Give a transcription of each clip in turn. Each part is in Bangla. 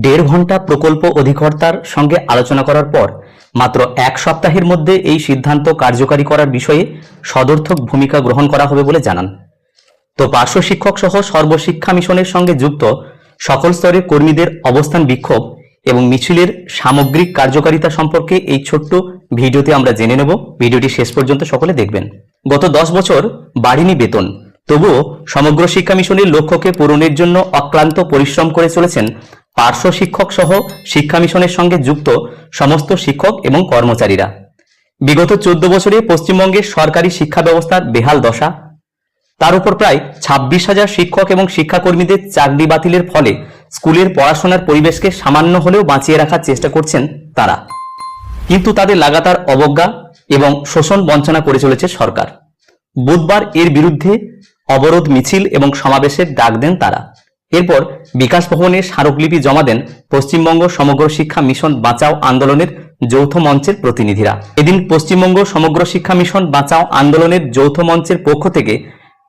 দেড় ঘণ্টা প্রকল্প অধিকর্তার সঙ্গে আলোচনা করার পর মাত্র এক সপ্তাহের মধ্যে এই সিদ্ধান্ত কার্যকারী করার বিষয়ে সদর্থক ভূমিকা গ্রহণ করা হবে বলে জানান। তো পার্শ্ব শিক্ষক সহ সর্বশিক্ষা মিশনের সঙ্গে যুক্ত সকল স্তরের কর্মীদের অবস্থান বিক্ষোভ এবং মিছিলের সামগ্রিক কার্যকারিতা সম্পর্কে এই ছোট্ট ভিডিওতে আমরা জেনে নেব। ভিডিওটি শেষ পর্যন্ত সকলে দেখবেন। গত দশ বছর বাড়িনি বেতন। তবুও সমগ্র শিক্ষা মিশনের লক্ষ্যকে পূরণের জন্য অক্লান্ত পরিশ্রম করে চলেছেন পার্শ্ব শিক্ষক সহ শিক্ষা মিশনের সঙ্গে যুক্ত সমস্ত শিক্ষক এবং কর্মচারীরা। বিগত চোদ্দ বছরে পশ্চিমবঙ্গের সরকারি শিক্ষা ব্যবস্থার বেহাল দশা। তার উপর প্রায় ছাব্বিশ হাজার শিক্ষক এবং শিক্ষাকর্মীদের চাকরি বাতিলের ফলে স্কুলের পড়াশোনার পরিবেশকে সামান্য হলেও বাঁচিয়ে রাখার চেষ্টা করছেন তারা। কিন্তু তাদের লাগাতার অবজ্ঞা এবং শোষণ বঞ্চনা করে চলেছে সরকার। বুধবার এর বিরুদ্ধে অবরোধ, মিছিল এবং সমাবেশের ডাক দেন তারা। এরপর বিকাশ ভবনে স্মারকলিপি জমা দেন পশ্চিমবঙ্গ সমগ্র শিক্ষা মিশন বাঁচাও আন্দোলনের যৌথ মঞ্চের প্রতিনিধিরা। এদিন পশ্চিমবঙ্গ সমগ্র শিক্ষা মিশন বাঁচাও আন্দোলনের যৌথ মঞ্চের পক্ষ থেকে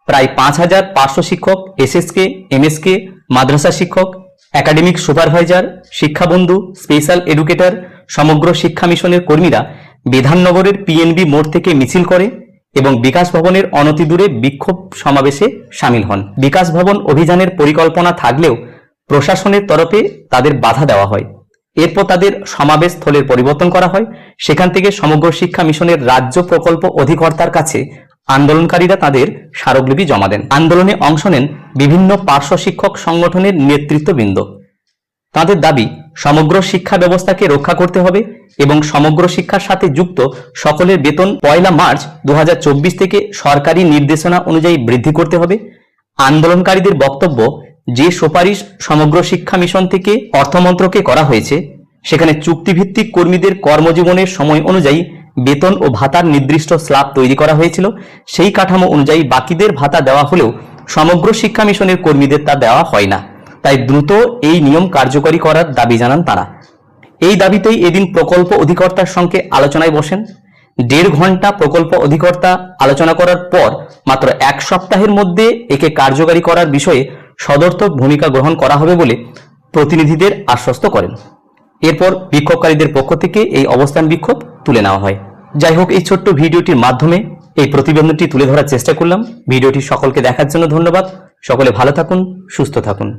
প্রায় পাঁচ হাজার পাঁচশো শিক্ষক, এসএসকে, এমএসকে, মাদ্রাসা শিক্ষক, একাডেমিক সুপারভাইজার, শিক্ষাবন্ধু, স্পেশাল এডুকেটর, সমগ্র শিক্ষা মিশনের কর্মীরা বিধাননগরের পিএনবি মোড় থেকে মিছিল করে এবং বিকাশ ভবনের অনতিদূরে বিক্ষোভ সমাবেশে সামিল হন। বিকাশ ভবন অভিযানের পরিকল্পনা থাকলেও প্রশাসনের তরফে তাদের বাধা দেওয়া হয়। এরপর তাদের সমাবেশ স্থলের পরিবর্তন করা হয়। সেখান থেকে সমগ্র শিক্ষা মিশনের রাজ্য প্রকল্প অধিকর্তার কাছে আন্দোলনকারীরা তাদের স্মারকলিপি জমা দেন। আন্দোলনে অংশ নেন বিভিন্ন পার্শ্ব শিক্ষক সংগঠনের নেতৃত্ববৃন্দ। তাদের দাবি, সমগ্র শিক্ষা ব্যবস্থাকে রক্ষা করতে হবে এবং সমগ্র শিক্ষার সাথে যুক্ত সকলের বেতন পয়লা মার্চ দু হাজার চব্বিশ থেকে সরকারি নির্দেশনা অনুযায়ী বৃদ্ধি করতে হবে। আন্দোলনকারীদের বক্তব্য, যে সুপারিশ সমগ্র শিক্ষা মিশন থেকে অর্থমন্ত্রকে করা হয়েছে, সেখানে চুক্তিভিত্তিক কর্মীদের কর্মজীবনের সময় অনুযায়ী বেতন ও ভাতার নির্দিষ্ট স্ল্যাব তৈরি করা হয়েছিল। সেই কাঠামো অনুযায়ী বাকিদের ভাতা দেওয়া হলেও সমগ্র শিক্ষা মিশনের কর্মীদের তা দেওয়া হয় না। তাই দ্রুত এই নিয়ম কার্যকরী করার দাবি জানান তারা। এই দাবিতেই এদিন প্রকল্প অধিকর্তার সঙ্গে আলোচনায় বসেন। দেড় ঘণ্টা প্রকল্প অধিকর্তা আলোচনা করার পর মাত্র এক সপ্তাহের মধ্যে একে কার্যকারী করার বিষয়ে সদর্থক ভূমিকা গ্রহণ করা হবে বলে প্রতিনিধিদের আশ্বস্ত করেন। এরপর বিক্ষোভকারীদের পক্ষ থেকে এই অবস্থান বিক্ষোভ তুলে নেওয়া হয়। যাই হোক, এই ছোট্ট ভিডিওটির মাধ্যমে এই প্রতিবেদনটি তুলে ধরার চেষ্টা করলাম। ভিডিওটি সকলকে দেখার জন্য ধন্যবাদ। সকলে ভালো থাকুন, সুস্থ থাকুন।